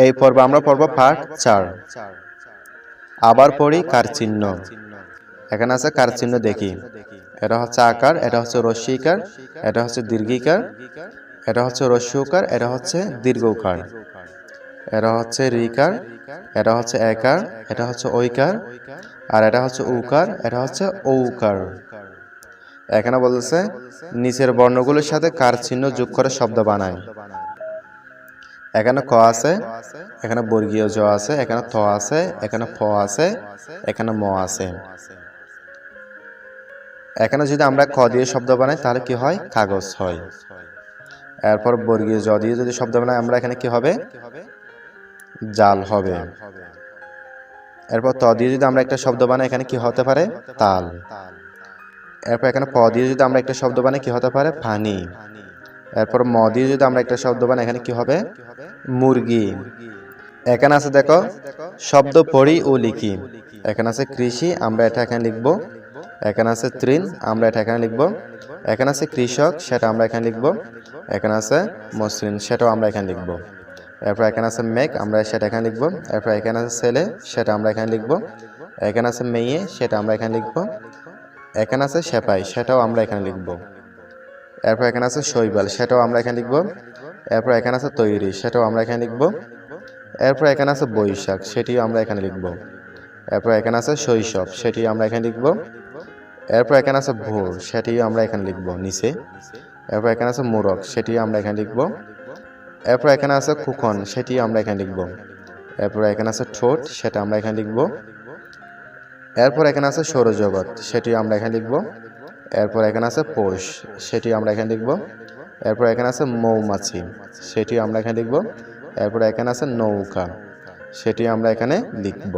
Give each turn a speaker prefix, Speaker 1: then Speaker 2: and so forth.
Speaker 1: এই পর্ব আমরা পড়ব পাঠ চার আবার পড়ি কার চিহ্ন এখানে আছে কার চিহ্ন দেখি এটা হচ্ছে আকার এটা হচ্ছে রস্যিকার এটা হচ্ছে দীর্ঘিকার এটা হচ্ছে রস্যুকার এটা হচ্ছে দীর্ঘকার এটা হচ্ছে রিকার এটা হচ্ছে একার এটা হচ্ছে ঐকার আর এটা হচ্ছে উকার এটা হচ্ছে ঔকার এখানে বলতেছে নিচের বর্ণগুলোর সাথে কার চিহ্ন যোগ করে শব্দ বানায় এখানে ক আছে, এখানে বর্গীয় জ আছে, এখানে থ আছে, এখানে ফ আছে, এখানে ম আছে। এখানে যদি আমরা ক দিয়ে শব্দ বানাই, তাহলে কি হয়? কাগজ হয়। এরপর বর্গীয় জ দিয়ে যদি শব্দ বানাই, আমরা এখানে কি হবে? জাল হবে। এরপর ত দিয়ে যদি আমরা একটা শব্দ বানাই, এখানে কি হতে পারে? তাল। এরপর এখানে প দিয়ে যদি আমরা একটা শব্দ বানাই, কি হতে পারে? পানি এরপর ম দিয়ে যদি আমরা একটা শব্দ বানাই, এখানে কি হবে? মুরগি। এখানে আছে দেখো, শব্দ পড়ি ও লিখি। এখানে আছে কৃষি, আমরা এটা এখানে লিখব। এখানে আছে তৃণ, আমরা এটা এখানে লিখব। এখানে আছে কৃষক, সেটা আমরা এখানে লিখব। এখানে আছে মসৃণ, সেটাও আমরা এখানে লিখব। এরপর এখানে আছে মেঘ, আমরা সেটা এখানে লিখব। এরপর এখানে আছে ছেলে, সেটা আমরা এখানে লিখব। এখানে আছে মেয়ে, সেটা আমরা এখানে লিখব। এখানে আছে সেপাই, সেটাও আমরা এখানে লিখব। এরপর এখানে আছে শৈবাল, সেটাও আমরা এখানে লিখব। এরপর এখানে আছে তৈরি, সেটাও আমরা এখানে লিখব। এরপর এখানে আছে বৈশাখ, সেটিও আমরা এখানে লিখব। এরপর এখানে আছে শৈশব সেটি আমরা এখানে লিখব। এরপর এখানে আছে ভোর, সেটিও আমরা এখানে লিখব নিচে। এরপর এখানে আছে মোরগ সেটি আমরা এখানে লিখব। এরপর এখানে আছে খুকন সেটি আমরা এখানে লিখব। এরপর এখানে আছে ঠোঁট, সেটা আমরা এখানে লিখব। এরপর এখানে আছে সৌরজগৎ সেটি আমরা এখানে লিখব। এরপর এখানে আছে পোষ সেটি আমরা এখানে লিখব এরপর এখানে আছে মৌমাছি সেটি আমরা এখানে লিখব এরপর এখানে আছে নৌকা সেটি আমরা এখানে লিখব।